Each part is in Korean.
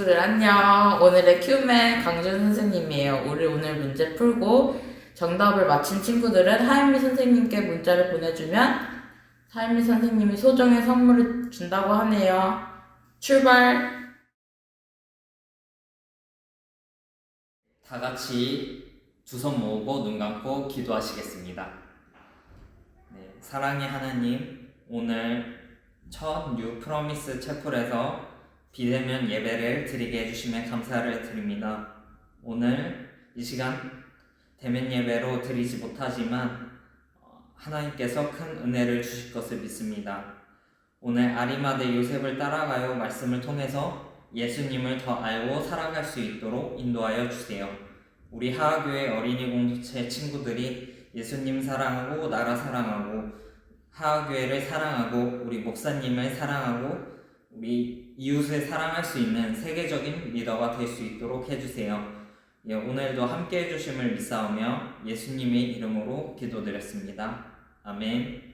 친구들 안녕. 오늘의 큐맨 강준 선생님이에요. 우리 오늘 문제 풀고 정답을 맞힌 친구들은 하임미 선생님께 문자를 보내주면 하임미 선생님이 소정의 선물을 준다고 하네요. 출발! 다 같이 두 손 모으고 눈 감고 기도하시겠습니다. 네, 사랑의 하나님, 오늘 첫 뉴 프로미스 채플에서 비대면 예배를 드리게 해주심에 감사를 드립니다. 오늘 이 시간 대면 예배로 드리지 못하지만 어, 하나님께서 큰 은혜를 주실 것을 믿습니다. 오늘 아리마대 요셉을 따라가요 말씀을 통해서 예수님을 더 알고 살아갈 수 있도록 인도하여 주세요. 우리 하하교회 어린이 공동체 친구들이 예수님 사랑하고 나라 사랑하고 하하교회를 사랑하고 우리 목사님을 사랑하고 우리 이웃을 사랑할 수 있는 세계적인 리더가 될 수 있도록 해주세요. 예, 오늘도 함께 해주심을 믿사오며 예수님의 이름으로 기도드렸습니다. 아멘.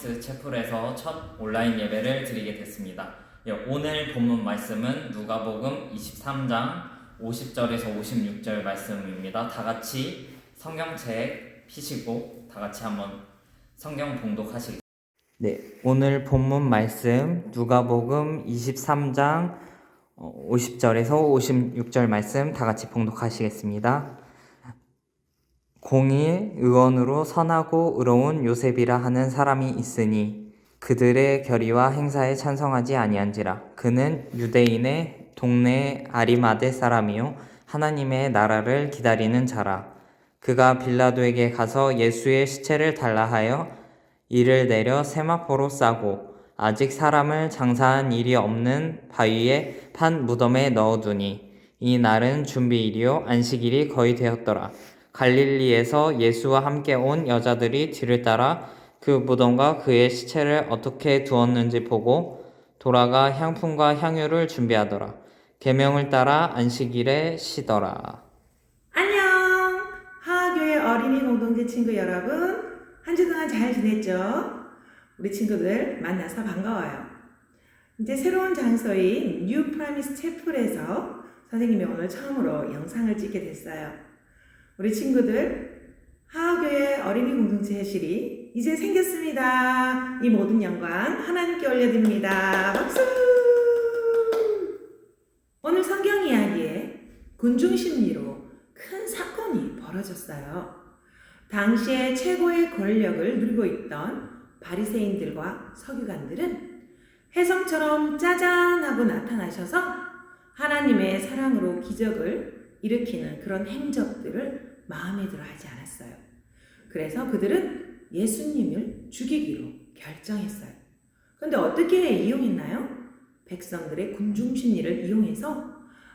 뉴 프로미스 채플에서 첫 온라인 예배를 드리게 됐습니다. 예, 오늘 본문 말씀은 누가복음 23장 50절에서 56절 말씀입니다. 다 같이 성경책 피시고 다 같이 한번 성경 봉독하시겠습니다. 네, 오늘 본문 말씀 누가복음 23장 50절에서 56절 말씀 다 같이 봉독하시겠습니다. 공의 의원으로 선하고 의로운 요셉이라 하는 사람이 있으니 그들의 결의와 행사에 찬성하지 아니한지라 그는 유대인의 동네 아리마대 사람이요 하나님의 나라를 기다리는 자라 그가 빌라도에게 가서 예수의 시체를 달라 하여 이를 내려 세마포로 싸고 아직 사람을 장사한 일이 없는 바위에 판 무덤에 넣어두니 이 날은 준비일이요 안식일이 거의 되었더라. 갈릴리에서 예수와 함께 온 여자들이 뒤를 따라 그 무덤과 그의 시체를 어떻게 두었는지 보고 돌아가 향품과 향유를 준비하더라. 계명을 따라 안식일에 쉬더라. 안녕! 하하교회 어린이 공동체 친구 여러분, 한 주 동안 잘 지냈죠? 우리 친구들 만나서 반가워요. 이제 새로운 장소인 뉴 프라미스 채플에서 선생님이 오늘 처음으로 영상을 찍게 됐어요. 우리 친구들, 하교회 어린이 공동체실이 이제 생겼습니다. 이 모든 영광 하나님께 올려드립니다. 박수! 오늘 성경 이야기에 군중 심리로 큰 사건이 벌어졌어요. 당시에 최고의 권력을 누리고 있던 바리새인들과 서기관들은 혜성처럼 짜잔 하고 나타나셔서 하나님의 사랑으로 기적을 일으키는 그런 행적들을 마음에 들어 하지 않았어요. 그래서 그들은 예수님을 죽이기로 결정했어요. 그런데 어떻게 이용했나요? 백성들의 군중 심리를 이용해서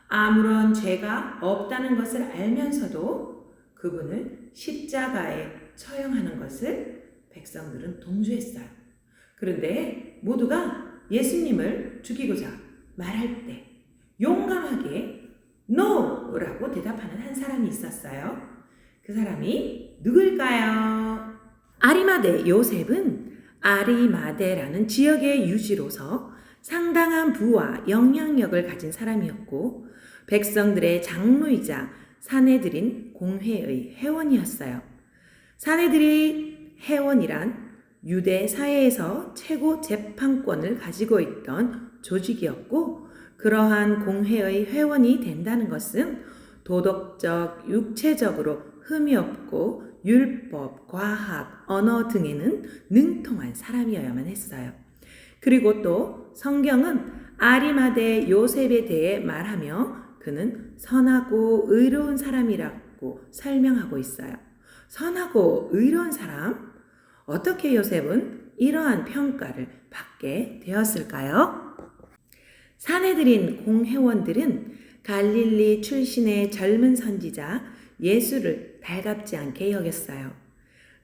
아무런 죄가 없다는 것을 알면서도 그분을 십자가에 처형하는 것을 백성들은 동조했어요. 그런데 모두가 예수님을 죽이고자 말할 때 용감하게 NO라고 대답하는 한 사람이 있었어요. 그 사람이 누굴까요? 아리마대 요셉은 아리마대라는 지역의 유지로서 상당한 부와 영향력을 가진 사람이었고 백성들의 장로이자 사내들인 공회의 회원이었어요. 사내들이 회원이란 유대 사회에서 최고 재판권을 가지고 있던 조직이었고 그러한 공회의 회원이 된다는 것은 도덕적, 육체적으로 흠이 없고 율법, 과학, 언어 등에는 능통한 사람이어야만 했어요. 그리고 또 성경은 아리마대 요셉에 대해 말하며 그는 선하고 의로운 사람이라고 설명하고 있어요. 선하고 의로운 사람? 어떻게 요셉은 이러한 평가를 받게 되었을까요? 사내들인 공회원들은 갈릴리 출신의 젊은 선지자 예수를 달갑지 않게 여겼어요.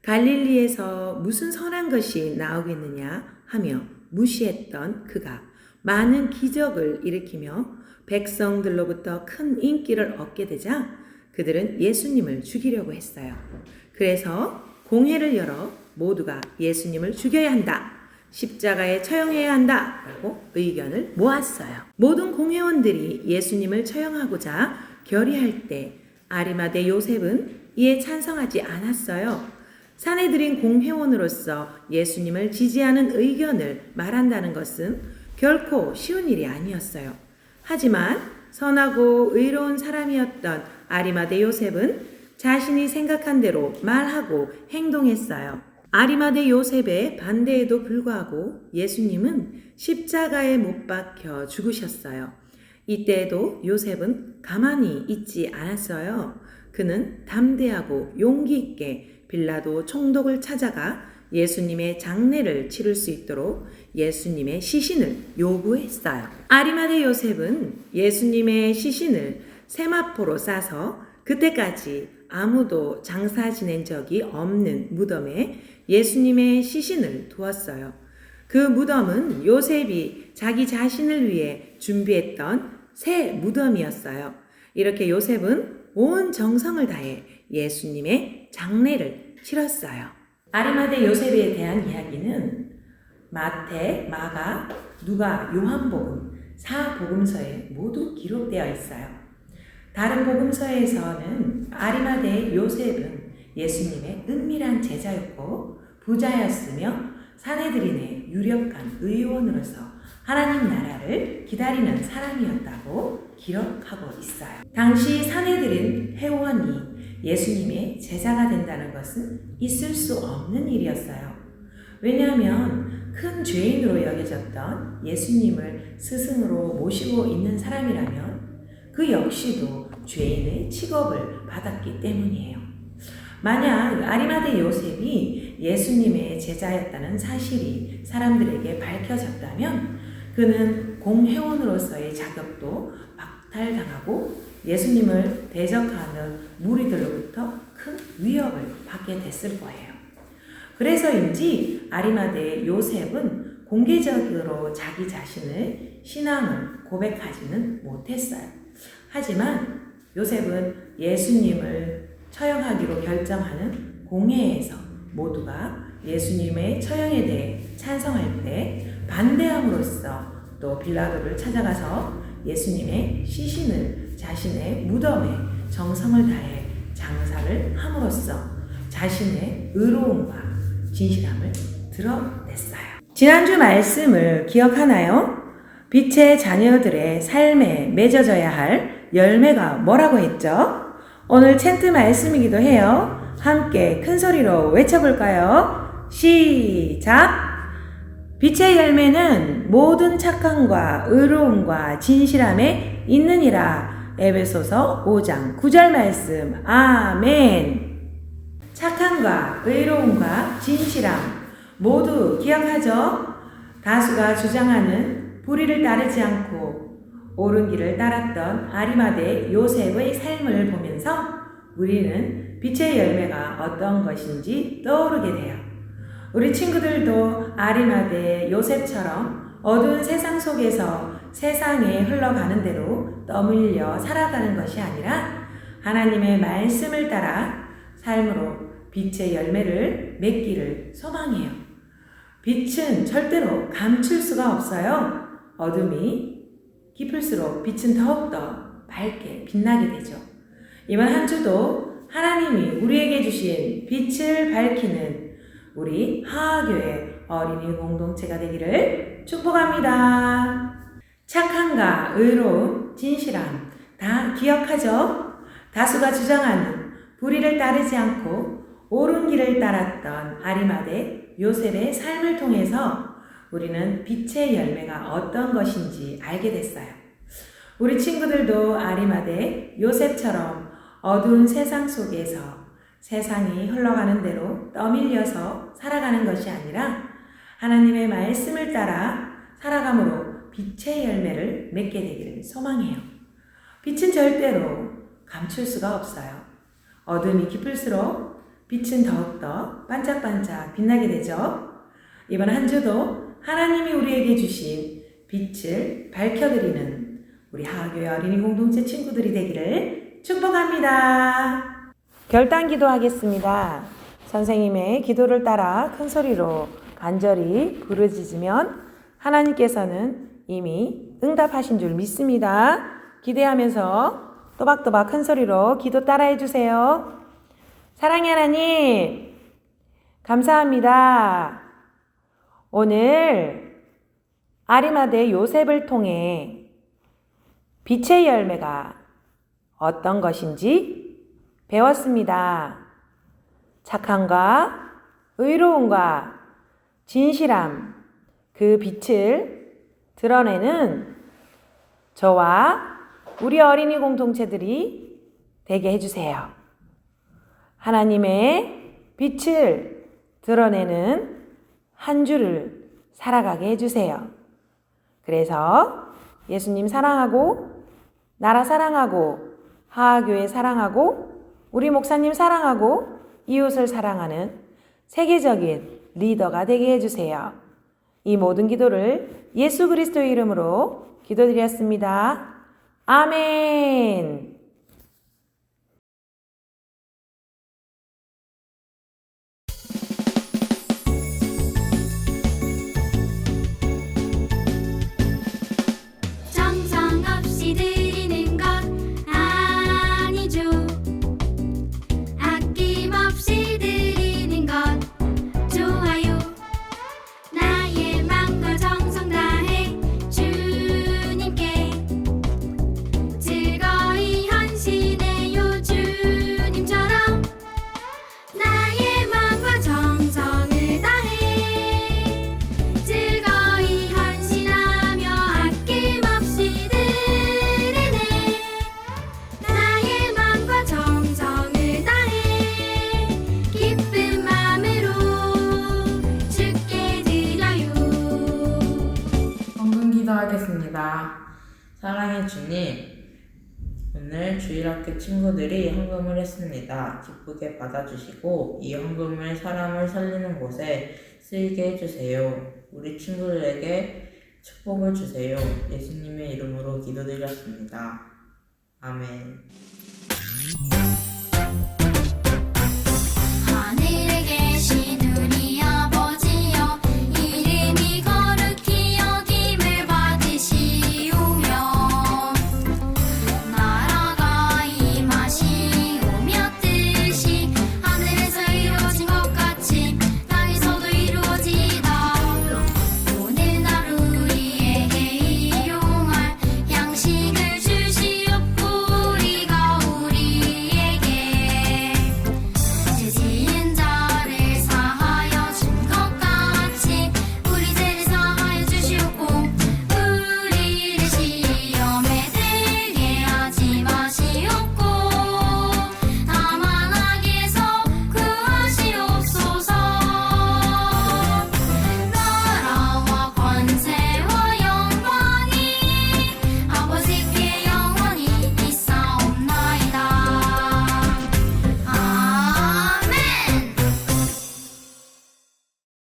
갈릴리에서 무슨 선한 것이 나오겠느냐 하며 무시했던 그가 많은 기적을 일으키며 백성들로부터 큰 인기를 얻게 되자 그들은 예수님을 죽이려고 했어요. 그래서 공회를 열어 모두가 예수님을 죽여야 한다. 십자가에 처형해야 한다. 라고 의견을 모았어요. 모든 공회원들이 예수님을 처형하고자 결의할 때 아리마대 요셉은 이에 찬성하지 않았어요. 사내들인 공회원으로서 예수님을 지지하는 의견을 말한다는 것은 결코 쉬운 일이 아니었어요. 하지만 선하고 의로운 사람이었던 아리마대 요셉은 자신이 생각한 대로 말하고 행동했어요. 아리마대 요셉의 반대에도 불구하고 예수님은 십자가에 못 박혀 죽으셨어요. 이때에도 요셉은 가만히 있지 않았어요. 그는 담대하고 용기 있게 빌라도 총독을 찾아가 예수님의 장례를 치를 수 있도록 예수님의 시신을 요구했어요. 아리마대 요셉은 예수님의 시신을 세마포로 싸서 그때까지 아무도 장사 지낸 적이 없는 무덤에 예수님의 시신을 두었어요. 그 무덤은 요셉이 자기 자신을 위해 준비했던 새 무덤이었어요. 이렇게 요셉은 온 정성을 다해 예수님의 장례를 치렀어요. 아리마대 요셉에 대한 이야기는 마태, 마가, 누가, 요한복음, 사복음서에 모두 기록되어 있어요. 다른 복음서에서는 아리마대 요셉은 예수님의 은밀한 제자였고 부자였으며 사내들인의 유력한 의원으로서 하나님 나라를 기다리는 사람이었다고 기록하고 있어요. 당시 사내들인 회원이 예수님의 제자가 된다는 것은 있을 수 없는 일이었어요. 왜냐하면 큰 죄인으로 여겨졌던 예수님을 스승으로 모시고 있는 사람이라면 그 역시도 죄인의 취급을 받았기 때문이에요. 만약 아리마대 요셉이 예수님의 제자였다는 사실이 사람들에게 밝혀졌다면 그는 공회원으로서의 자격도 박탈당하고 예수님을 대적하는 무리들로부터 큰 위협을 받게 됐을 거예요. 그래서인지 아리마대 요셉은 공개적으로 자기 자신의 신앙을 고백하지는 못했어요. 하지만 요셉은 예수님을 처형하기로 결정하는 공회에서 모두가 예수님의 처형에 대해 찬성할 때 반대함으로써 또 빌라도를 찾아가서 예수님의 시신을 자신의 무덤에 정성을 다해 장사를 함으로써 자신의 의로움과 진실함을 드러냈어요. 지난주 말씀을 기억하나요? 빛의 자녀들의 삶에 맺어져야 할 열매가 뭐라고 했죠? 오늘 챈트 말씀이기도 해요. 함께 큰 소리로 외쳐볼까요? 시작! 빛의 열매는 모든 착함과 의로움과 진실함에 있느니라. 에베소서 5장 9절 말씀. 아멘. 착함과 의로움과 진실함 모두 기억하죠? 다수가 주장하는 불의를 따르지 않고 옳은 길을 따랐던 아리마대 요셉의 삶을 보면서 우리는 빛의 열매가 어떤 것인지 떠오르게 돼요. 우리 친구들도 아리마대 요셉처럼 어두운 세상 속에서 세상에 흘러가는 대로 떠밀려 살아가는 것이 아니라 하나님의 말씀을 따라 삶으로 빛의 열매를 맺기를 소망해요. 빛은 절대로 감출 수가 없어요. 어둠이 깊을수록 빛은 더욱더 밝게 빛나게 되죠. 이번 한 주도 하나님이 우리에게 주신 빛을 밝히는 우리 하하교회 어린이 공동체가 되기를 축복합니다. 착함과 의로움, 진실함 다 기억하죠? 다수가 주장하는 불의를 따르지 않고 옳은 길을 따랐던 아리마대 요셉의 삶을 통해서 우리는 빛의 열매가 어떤 것인지 알게 됐어요. 우리 친구들도 아리마대 요셉처럼 어두운 세상 속에서 세상이 흘러가는 대로 떠밀려서 살아가는 것이 아니라 하나님의 말씀을 따라 살아감으로 빛의 열매를 맺게 되기를 소망해요. 빛은 절대로 감출 수가 없어요. 어둠이 깊을수록 빛은 더욱더 반짝반짝 빛나게 되죠. 이번 한 주도 하나님이 우리에게 주신 빛을 밝혀드리는 우리 하교회 어린이 공동체 친구들이 되기를 축복합니다. 결단 기도하겠습니다. 선생님의 기도를 따라 큰 소리로 간절히 부르짖으면 하나님께서는 이미 응답하신 줄 믿습니다. 기대하면서 또박또박 큰 소리로 기도 따라해 주세요. 사랑의 하나님, 감사합니다. 오늘 아리마대 요셉을 통해 빛의 열매가 어떤 것인지 배웠습니다. 착함과 의로움과 진실함, 그 빛을 드러내는 저와 우리 어린이 공동체들이 되게 해주세요. 하나님의 빛을 드러내는 한 주를 살아가게 해주세요. 그래서 예수님 사랑하고, 나라 사랑하고, 하하교회 사랑하고, 우리 목사님 사랑하고, 이웃을 사랑하는 세계적인 리더가 되게 해주세요. 이 모든 기도를 예수 그리스도의 이름으로 기도드렸습니다. 아멘. 그 친구들이 헌금을 했습니다. 기쁘게 받아주시고 이 헌금을 사람을 살리는 곳에 쓰이게 해주세요. 우리 친구들에게 축복을 주세요. 예수님의 이름으로 기도드렸습니다. 아멘.